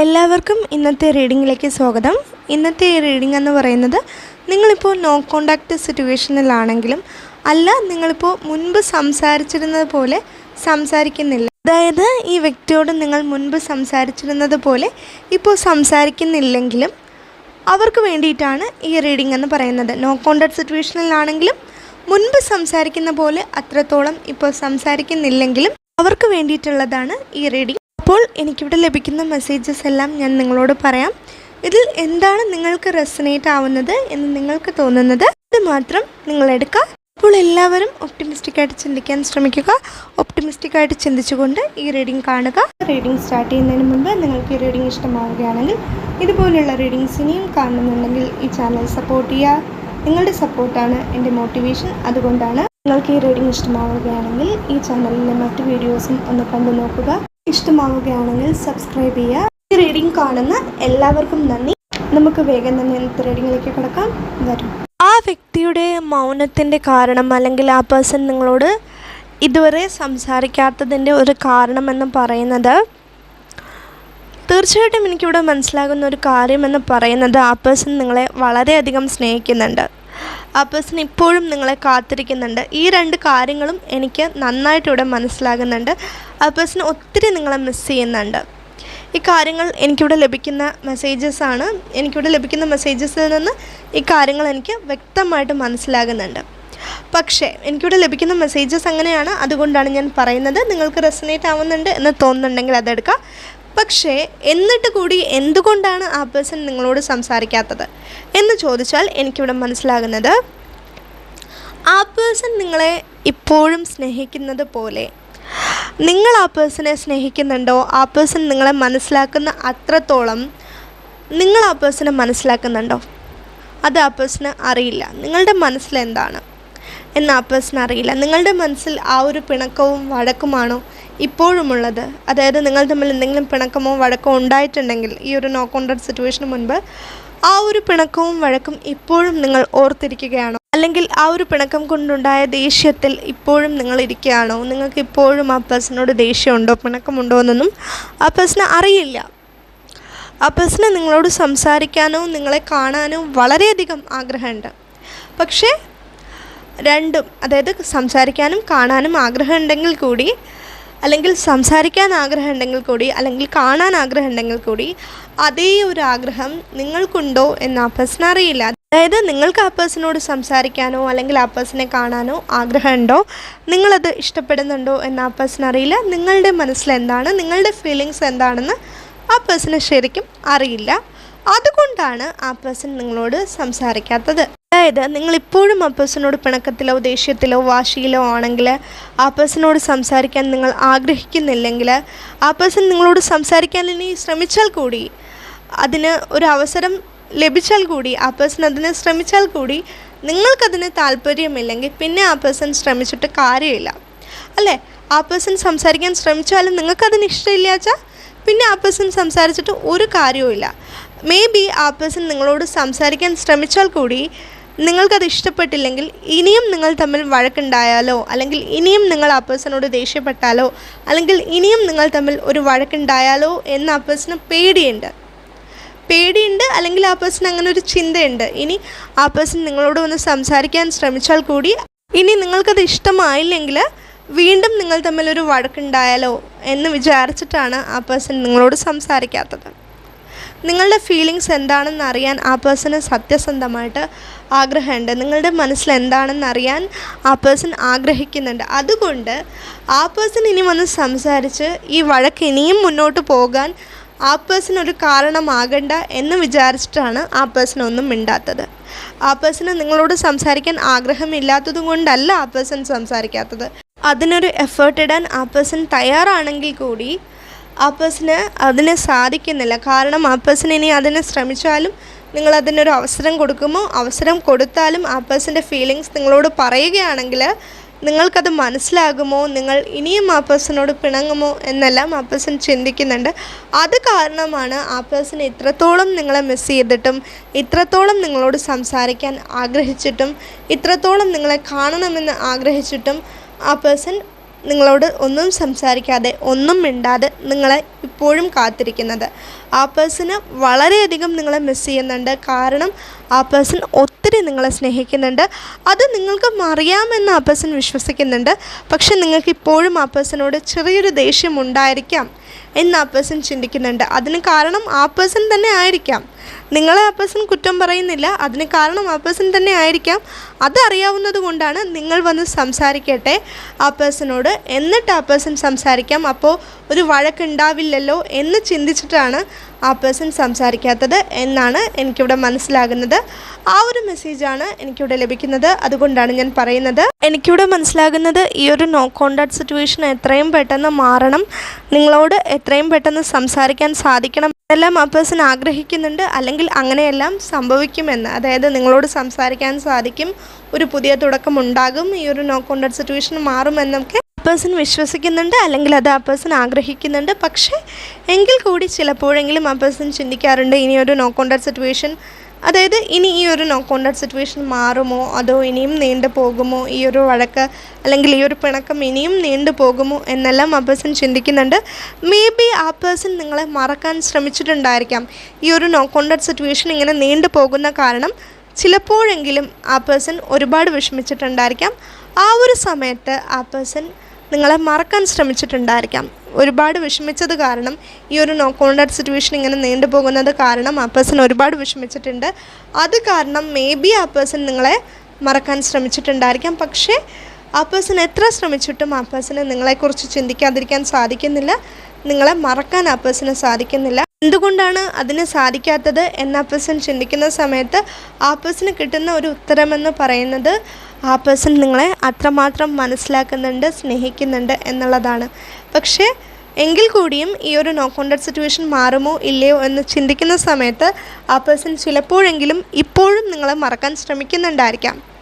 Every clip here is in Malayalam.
എല്ലാവർക്കും ഇന്നത്തെ റീഡിങ്ങിലേക്ക് സ്വാഗതം. ഇന്നത്തെ റീഡിംഗ് എന്ന് പറയുന്നത് നിങ്ങളിപ്പോൾ നോ കോണ്ടാക്റ്റ് സിറ്റുവേഷനിലാണെങ്കിലും അല്ല നിങ്ങളിപ്പോൾ മുൻപ് സംസാരിച്ചിരുന്നത് പോലെ സംസാരിക്കുന്നില്ല. അതായത് ഈ വ്യക്തിയോട് നിങ്ങൾ മുൻപ് സംസാരിച്ചിരുന്നത് പോലെ ഇപ്പോൾ സംസാരിക്കുന്നില്ലെങ്കിലും അവർക്ക് വേണ്ടിയിട്ടാണ് ഈ റീഡിംഗ് എന്ന് പറയുന്നത്. നോ കോണ്ടാക്ട് സിറ്റുവേഷനിലാണെങ്കിലും മുൻപ് സംസാരിക്കുന്ന പോലെ അത്രത്തോളം ഇപ്പോൾ സംസാരിക്കുന്നില്ലെങ്കിലും അവർക്ക് വേണ്ടിയിട്ടുള്ളതാണ് ഈ റീഡിംഗ്. അപ്പോൾ എനിക്കിവിടെ ലഭിക്കുന്ന മെസ്സേജസ് എല്ലാം ഞാൻ നിങ്ങളോട് പറയാം. ഇതിൽ എന്താണ് നിങ്ങൾക്ക് റെസനേറ്റ് ആവുന്നത് എന്ന് നിങ്ങൾക്ക് തോന്നുന്നത്? അത് മാത്രം നിങ്ങൾ എടുക്കുക. അപ്പോൾ എല്ലാവരും ഒപ്റ്റിമിസ്റ്റിക് ആയിട്ട് ചിന്തിക്കാൻ ശ്രമിക്കുക. ഒപ്റ്റിമിസ്റ്റിക് ആയിട്ട് ചിന്തിച്ചുകൊണ്ട് ഈ റീഡിംഗ് കാണുക. റീഡിംഗ് സ്റ്റാർട്ട് ചെയ്യുന്നതിന് മുമ്പ് നിങ്ങൾക്ക് ഈ റീഡിംഗ് ഇഷ്ടമാവുകയാണെങ്കിൽ ഇതുപോലെയുള്ള റീഡിങ്സ് ഇനിയും കാണുന്നുണ്ടെങ്കിൽ ഈ ചാനൽ സപ്പോർട്ട് ചെയ്യുക. നിങ്ങളുടെ സപ്പോർട്ടാണ് എന്റെ മോട്ടിവേഷൻ അതുകൊണ്ടാണ് നിങ്ങൾക്ക് ഈ റീഡിംഗ് ഇഷ്ടമാവുകയാണെങ്കിൽ ഈ ചാനലിലെ മറ്റു വീഡിയോസും ഒന്ന് കണ്ടു നോക്കുക. ഇഷ്ടമാവുകയാണെങ്കിൽ സബ്സ്ക്രൈബ് ചെയ്യുക. ഈ റീഡിംഗ് കാണുന്ന എല്ലാവർക്കും നന്ദി. നമുക്ക് വേഗം തന്നെ ഇന്നത്തെ റീഡിങ്ങിലേക്ക് കിടക്കാം. വരും. ആ വ്യക്തിയുടെ മൗനത്തിന്റെ കാരണം അല്ലെങ്കിൽ ആ പേഴ്സൺ നിങ്ങളോട് ഇതുവരെ സംസാരിക്കാത്തതിന്റെ ഒരു കാരണമെന്ന് പറയുന്നത് തീർച്ചയായിട്ടും എനിക്കിവിടെ മനസ്സിലാകുന്ന ഒരു കാര്യമെന്ന് പറയുന്നത് ആ പേഴ്സൺ നിങ്ങളെ വളരെയധികം സ്നേഹിക്കുന്നുണ്ട്. ആ പേഴ്സൺ ഇപ്പോഴും നിങ്ങളെ കാത്തിരിക്കുന്നുണ്ട്. ഈ രണ്ട് കാര്യങ്ങളും എനിക്ക് നന്നായിട്ട് ഇവിടെ മനസ്സിലാകുന്നുണ്ട്. ആ പേഴ്സൺ ഒത്തിരി നിങ്ങളെ മിസ് ചെയ്യുന്നുണ്ട്. ഈ കാര്യങ്ങൾ എനിക്കിവിടെ ലഭിക്കുന്ന മെസ്സേജസ് ആണ്. എനിക്കിവിടെ ലഭിക്കുന്ന മെസ്സേജസിൽ നിന്ന് ഈ കാര്യങ്ങൾ എനിക്ക് വ്യക്തമായിട്ട് മനസ്സിലാകുന്നുണ്ട്. പക്ഷേ എനിക്കിവിടെ ലഭിക്കുന്ന മെസ്സേജസ് അങ്ങനെയാണ്. അതുകൊണ്ടാണ് ഞാൻ പറയുന്നത്. നിങ്ങൾക്ക് റെസനേറ്റ് ആവുന്നുണ്ട് എന്ന് തോന്നുന്നുണ്ടെങ്കിൽ അതെടുക്കാം. പക്ഷേ എന്നിട്ട് കൂടി എന്തുകൊണ്ടാണ് ആ പേഴ്സൺ നിങ്ങളോട് സംസാരിക്കാത്തത്? എന്ന് ചോദിച്ചാൽ എനിക്കിവിടെ മനസ്സിലാകുന്നത് ആ പേഴ്സൺ നിങ്ങളെ ഇപ്പോഴും സ്നേഹിക്കുന്നത് പോലെ നിങ്ങൾ ആ പേഴ്സണെ സ്നേഹിക്കുന്നുണ്ടോ? ആ പേഴ്സൺ നിങ്ങളെ മനസ്സിലാക്കുന്ന അത്രത്തോളം നിങ്ങൾ ആ പേഴ്സണെ മനസ്സിലാക്കുന്നുണ്ടോ? അത് ആ പേഴ്സണ് അറിയില്ല. നിങ്ങളുടെ മനസ്സിലെന്താണ്? എന്ന് ആ പേഴ്സൺ അറിയില്ല. നിങ്ങളുടെ മനസ്സിൽ ആ ഒരു പിണക്കവും വഴക്കുമാണോ? ഇപ്പോഴുമുള്ളത്. അതായത് നിങ്ങൾ തമ്മിൽ എന്തെങ്കിലും പിണക്കമോ വഴക്കമോ ഉണ്ടായിട്ടുണ്ടെങ്കിൽ ഈ ഒരു നോ കോൺടാക്ട് സിറ്റുവേഷന് മുൻപ് ആ ഒരു പിണക്കവും വഴക്കും ഇപ്പോഴും നിങ്ങൾ ഓർത്തിരിക്കുകയാണോ? അല്ലെങ്കിൽ ആ ഒരു പിണക്കം കൊണ്ടുണ്ടായ ദേഷ്യത്തിൽ ഇപ്പോഴും നിങ്ങൾ ഇരിക്കുകയാണോ? നിങ്ങൾക്ക് ഇപ്പോഴും ആ പേഴ്സണോട് ദേഷ്യമുണ്ടോ? പിണക്കമുണ്ടോ എന്നൊന്നും ആ പേഴ്സണെ അറിയില്ല. ആ പേഴ്സണെ നിങ്ങളോട് സംസാരിക്കാനോ നിങ്ങളെ കാണാനോ വളരെയധികം ആഗ്രഹമുണ്ട്. പക്ഷേ രണ്ടും അതായത് സംസാരിക്കാനും കാണാനും ആഗ്രഹമുണ്ടെങ്കിൽ കൂടി അല്ലെങ്കിൽ സംസാരിക്കാൻ ആഗ്രഹമുണ്ടെങ്കിൽ കൂടി അല്ലെങ്കിൽ കാണാൻ ആഗ്രഹമുണ്ടെങ്കിൽ കൂടി അതേ ഒരു ആഗ്രഹം നിങ്ങൾക്കുണ്ടോ എന്ന് ആ പേഴ്സൺ അറിയില്ല. അതായത് നിങ്ങൾക്ക് ആ പേഴ്സണോട് സംസാരിക്കാനോ അല്ലെങ്കിൽ ആ പേഴ്സണെ കാണാനോ ആഗ്രഹമുണ്ടോ? നിങ്ങളത് ഇഷ്ടപ്പെടുന്നുണ്ടോ എന്ന് ആ പേഴ്സൺ അറിയില്ല. നിങ്ങളുടെ മനസ്സിലെന്താണ് നിങ്ങളുടെ ഫീലിങ്സ് എന്താണെന്ന് ആ പേഴ്സണെ ശരിക്കും അറിയില്ല. അതുകൊണ്ടാണ് ആ പേഴ്സൺ നിങ്ങളോട് സംസാരിക്കാത്തത്. അതായത് നിങ്ങൾ ഇപ്പോഴും ആ പേഴ്സണോട് പിണക്കത്തിലോ ദേഷ്യത്തിലോ വാശിയിലോ ആണെങ്കിൽ ആ പേഴ്സണോട് സംസാരിക്കാൻ നിങ്ങൾ ആഗ്രഹിക്കുന്നില്ലെങ്കിൽ ആ പേഴ്സൺ നിങ്ങളോട് സംസാരിക്കാൻ ഇനി ശ്രമിച്ചാൽ കൂടി അതിന് ഒരു അവസരം ലഭിച്ചാൽ കൂടി ആ പേഴ്സൺ അതിന് ശ്രമിച്ചാൽ കൂടി നിങ്ങൾക്കതിന് താല്പര്യമില്ലെങ്കിൽ പിന്നെ ആ പേഴ്സൺ ശ്രമിച്ചിട്ട് കാര്യമില്ല. അല്ലേ? ആ പേഴ്സൺ സംസാരിക്കാൻ ശ്രമിച്ചാലും നിങ്ങൾക്കതിന് ഇഷ്ടമില്ലാച്ചാൽ പിന്നെ ആ പേഴ്സൺ സംസാരിച്ചിട്ട് ഒരു കാര്യവുമില്ല. മേ ബി ആ പേഴ്സൺ നിങ്ങളോട് സംസാരിക്കാൻ ശ്രമിച്ചാൽ കൂടി നിങ്ങൾക്കത് ഇഷ്ടപ്പെട്ടില്ലെങ്കിൽ ഇനിയും നിങ്ങൾ തമ്മിൽ വഴക്കുണ്ടായാലോ അല്ലെങ്കിൽ ഇനിയും നിങ്ങൾ ആ പേഴ്സണോട് ദേഷ്യപ്പെട്ടാലോ അല്ലെങ്കിൽ ഇനിയും നിങ്ങൾ തമ്മിൽ ഒരു വഴക്കുണ്ടായാലോ എന്ന് ആ പേഴ്സണ് പേടിയുണ്ട്. പേടിയുണ്ട് അല്ലെങ്കിൽ ആ പേഴ്സൺ അങ്ങനെ ഒരു ചിന്തയുണ്ട്. ഇനി ആ പേഴ്സൺ നിങ്ങളോട് വന്ന് സംസാരിക്കാൻ ശ്രമിച്ചാൽ കൂടി ഇനി നിങ്ങൾക്കത് ഇഷ്ടമായില്ലെങ്കിൽ വീണ്ടും നിങ്ങൾ തമ്മിൽ ഒരു വഴക്കുണ്ടായാലോ എന്ന് വിചാരിച്ചിട്ടാണ് ആ പേഴ്സൺ നിങ്ങളോട് സംസാരിക്കാത്തത്. നിങ്ങളുടെ ഫീലിങ്സ് എന്താണെന്ന് അറിയാൻ ആ പേഴ്സണ് സത്യസന്ധമായിട്ട് ആഗ്രഹമുണ്ട്. നിങ്ങളുടെ മനസ്സിൽ എന്താണെന്ന് അറിയാൻ ആ പേഴ്സൺ ആഗ്രഹിക്കുന്നുണ്ട്. അതുകൊണ്ട് ആ പേഴ്സൺ ഇനി വന്ന് സംസാരിച്ച് ഈ വഴക്ക് ഇനിയും മുന്നോട്ട് പോകാൻ ആ പേഴ്സൺ ഒരു കാരണമാകണ്ട എന്ന് വിചാരിച്ചിട്ടാണ് ആ പേഴ്സൺ ഒന്നും മിണ്ടാത്തത്. ആ പേഴ്സണ് നിങ്ങളോട് സംസാരിക്കാൻ ആഗ്രഹമില്ലാത്തത് കൊണ്ടല്ല ആ പേഴ്സൺ സംസാരിക്കാത്തത്. അതിനൊരു എഫേർട്ട് ഇടാൻ ആ പേഴ്സൺ തയ്യാറാണെങ്കിൽ കൂടി പേഴ്സണ് അതിന് സാധിക്കുന്നില്ല. കാരണം അപ്പസിന് ഇനി അതിന് ശ്രമിച്ചാലും നിങ്ങൾ അതിനൊരു അവസരം കൊടുക്കുമോ? അവസരം കൊടുത്താലും ആ പേഴ്സന്റെ ഫീലിങ്സ് നിങ്ങളോട് പറയുകയാണെങ്കിൽ നിങ്ങൾക്കത് മനസ്സിലാകുമോ? നിങ്ങൾ ഇനിയും ആ പിണങ്ങുമോ? എന്നെല്ലാം ആ പേഴ്സൺ ചിന്തിക്കുന്നുണ്ട്. അത് കാരണമാണ് ആ പേഴ്സൺ ഇത്രത്തോളം നിങ്ങളെ മിസ് ചെയ്തിട്ടും ഇത്രത്തോളം നിങ്ങളോട് സംസാരിക്കാൻ ആഗ്രഹിച്ചിട്ടും ഇത്രത്തോളം നിങ്ങളെ കാണണമെന്ന് ആഗ്രഹിച്ചിട്ടും ആ പേഴ്സൺ നിങ്ങളോട് ഒന്നും സംസാരിക്കാതെ ഒന്നും മിണ്ടാതെ നിങ്ങളെ ഇപ്പോഴും കാത്തിരിക്കുന്നത്. ആ പേഴ്സണ് വളരെയധികം നിങ്ങളെ മിസ് ചെയ്യുന്നുണ്ട്. കാരണം ആ പേഴ്സൺ ഒത്തിരി നിങ്ങളെ സ്നേഹിക്കുന്നുണ്ട്. അത് നിങ്ങൾക്ക് അറിയാമെന്ന് ആ പേഴ്സൺ വിശ്വസിക്കുന്നുണ്ട്. പക്ഷെ നിങ്ങൾക്ക് ഇപ്പോഴും ആ പേഴ്സണോട് ചെറിയൊരു ദേഷ്യം ഉണ്ടായിരിക്കാം എന്ന് ആ പേഴ്സൺ ചിന്തിക്കുന്നുണ്ട്. അതിന് കാരണം ആ പേഴ്സൺ തന്നെ ആയിരിക്കാം. നിങ്ങളെ ആ പേഴ്സൺ കുറ്റം പറയുന്നില്ല. അതിന് കാരണം ആ പേഴ്സൺ തന്നെ ആയിരിക്കാം. അതറിയാവുന്നത് കൊണ്ടാണ് നിങ്ങൾ വന്ന് സംസാരിക്കട്ടെ ആ പേഴ്സണോട് എന്നിട്ട് ആ പേഴ്സൺ സംസാരിക്കാം. അപ്പോൾ ഒരു വഴക്കുണ്ടാവില്ലല്ലോ എന്ന് ചിന്തിച്ചിട്ടാണ് ആ പേഴ്സൺ സംസാരിക്കാത്തത് എന്നാണ് എനിക്കിവിടെ മനസ്സിലാകുന്നത്. ആ ഒരു മെസ്സേജാണ് എനിക്കിവിടെ ലഭിക്കുന്നത്. അതുകൊണ്ടാണ് ഞാൻ പറയുന്നത്. എനിക്കിവിടെ മനസ്സിലാകുന്നത് ഈ ഒരു നോ കോണ്ടാക്ട് സിറ്റുവേഷൻ എത്രയും പെട്ടെന്ന് മാറണം. നിങ്ങളോട് എത്രയും പെട്ടെന്ന് സംസാരിക്കാൻ സാധിക്കണം. എല്ലാം ആ പേഴ്സൺ ആഗ്രഹിക്കുന്നുണ്ട്. അല്ലെങ്കിൽ അങ്ങനെയെല്ലാം സംഭവിക്കുമെന്ന്. അതായത് നിങ്ങളോട് സംസാരിക്കാൻ സാധിക്കും. ഒരു പുതിയ തുടക്കം ഉണ്ടാകും. ഈ ഒരു നോ കോണ്ടാക്ട് സിറ്റുവേഷൻ മാറുമെന്നൊക്കെ ആ പേഴ്സൺ വിശ്വസിക്കുന്നുണ്ട്. അല്ലെങ്കിൽ അത് ആ പേഴ്സൺ ആഗ്രഹിക്കുന്നുണ്ട്. പക്ഷേ എങ്കിൽ കൂടി ചിലപ്പോഴെങ്കിലും ആ പേഴ്സൺ ചിന്തിക്കാറുണ്ട് ഇനി ഒരു നോ കോണ്ടാക്ട് സിറ്റുവേഷൻ അതായത് ഇനി ഈ ഒരു നോ കോണ്ടാക്ട് സിറ്റുവേഷൻ മാറുമോ? അതോ ഇനിയും നീണ്ടു പോകുമോ? ഈ ഒരു വഴക്ക് അല്ലെങ്കിൽ ഈ ഒരു പിണക്കം ഇനിയും നീണ്ടു പോകുമോ എന്നെല്ലാം ആ പേഴ്സൺ ചിന്തിക്കുന്നുണ്ട്. മേ ബി ആ പേഴ്സൺ നിങ്ങളെ മറക്കാൻ ശ്രമിച്ചിട്ടുണ്ടായിരിക്കാം. ഈ ഒരു നോ കോണ്ടാക്ട് സിറ്റുവേഷൻ ഇങ്ങനെ നീണ്ടു പോകുന്ന കാരണം ചിലപ്പോഴെങ്കിലും ആ പേഴ്സൺ ഒരുപാട് വിഷമിച്ചിട്ടുണ്ടായിരിക്കാം. ആ ഒരു സമയത്ത് ആ പേഴ്സൺ നിങ്ങളെ മറക്കാൻ ശ്രമിച്ചിട്ടുണ്ടായിരിക്കാം. ഒരുപാട് വിഷമിച്ചത് കാരണം ഈ ഒരു നോ കോണ്ടാക്ട് സിറ്റുവേഷൻ ഇങ്ങനെ നീണ്ടു പോകുന്നത് കാരണം ആ പേഴ്സൺ ഒരുപാട് വിഷമിച്ചിട്ടുണ്ട്. അത് കാരണം മേ ബി ആ പേഴ്സൺ നിങ്ങളെ മറക്കാൻ ശ്രമിച്ചിട്ടുണ്ടായിരിക്കാം. പക്ഷേ ആ പേഴ്സൺ എത്ര ശ്രമിച്ചിട്ടും ആ പേഴ്സണ് നിങ്ങളെക്കുറിച്ച് ചിന്തിക്കാതിരിക്കാൻ സാധിക്കുന്നില്ല. നിങ്ങളെ മറക്കാൻ ആ പേഴ്സണ് സാധിക്കുന്നില്ല. എന്തുകൊണ്ടാണ് അതിന് സാധിക്കാത്തത്? എന്ന പേഴ്സൺ ചിന്തിക്കുന്ന സമയത്ത് ആ പേഴ്സണ് കിട്ടുന്ന ഒരു ഉത്തരമെന്ന് പറയുന്നത് ആ പേഴ്സൺ നിങ്ങളെ അത്രമാത്രം മനസ്സിലാക്കുന്നുണ്ട് സ്നേഹിക്കുന്നുണ്ട് എന്നുള്ളതാണ്. പക്ഷേ എങ്കിൽ കൂടിയും ഈ ഒരു നോ കോണ്ടാക്ട് സിറ്റുവേഷൻ മാറുമോ ഇല്ലയോ എന്ന് ചിന്തിക്കുന്ന സമയത്ത് ആ പേഴ്സൺ ചിലപ്പോഴെങ്കിലും ഇപ്പോഴും നിങ്ങളെ മറക്കാൻ ശ്രമിക്കുന്നുണ്ടായിരിക്കാം.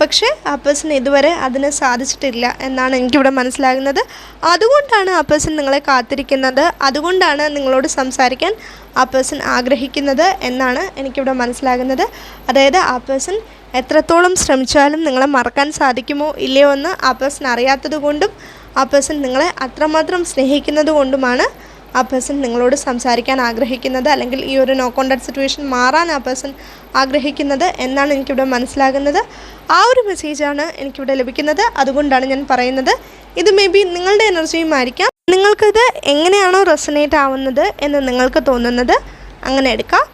പക്ഷേ ആ പേഴ്സൺ ഇതുവരെ അതിന് സാധിച്ചിട്ടില്ല എന്നാണ് എനിക്കിവിടെ മനസ്സിലാകുന്നത്. അതുകൊണ്ടാണ് ആ പേഴ്സൺ നിങ്ങളെ കാത്തിരിക്കുന്നത്. അതുകൊണ്ടാണ് നിങ്ങളോട് സംസാരിക്കാൻ ആ പേഴ്സൺ ആഗ്രഹിക്കുന്നത് എന്നാണ് എനിക്കിവിടെ മനസ്സിലാകുന്നത്. അതായത് ആ പേഴ്സൺ എത്രത്തോളം ശ്രമിച്ചാലും നിങ്ങളെ മറക്കാൻ സാധിക്കുമോ ഇല്ലയോ എന്ന് ആ പേഴ്സൺ അറിയാത്തത് കൊണ്ടും ആ പേഴ്സൺ നിങ്ങളെ അത്രമാത്രം സ്നേഹിക്കുന്നത് കൊണ്ടുമാണ് ആ പേഴ്സൺ നിങ്ങളോട് സംസാരിക്കാൻ ആഗ്രഹിക്കുന്നത്. അല്ലെങ്കിൽ ഈ ഒരു നോ കോണ്ടാക്ട് സിറ്റുവേഷൻ മാറാൻ ആ പേഴ്സൺ ആഗ്രഹിക്കുന്നത് എന്നാണ് എനിക്കിവിടെ മനസ്സിലാകുന്നത്. ആ ഒരു മെസ്സേജാണ് എനിക്കിവിടെ ലഭിക്കുന്നത്. അതുകൊണ്ടാണ് ഞാൻ പറയുന്നത്. ഇത് മേ ബി നിങ്ങളുടെ എനർജിയും ആയിരിക്കാം. നിങ്ങൾക്കിത് എങ്ങനെയാണോ റെസനേറ്റ് ആവുന്നത് എന്ന് നിങ്ങൾക്ക് തോന്നുന്നത്? അങ്ങനെ എടുക്കാം.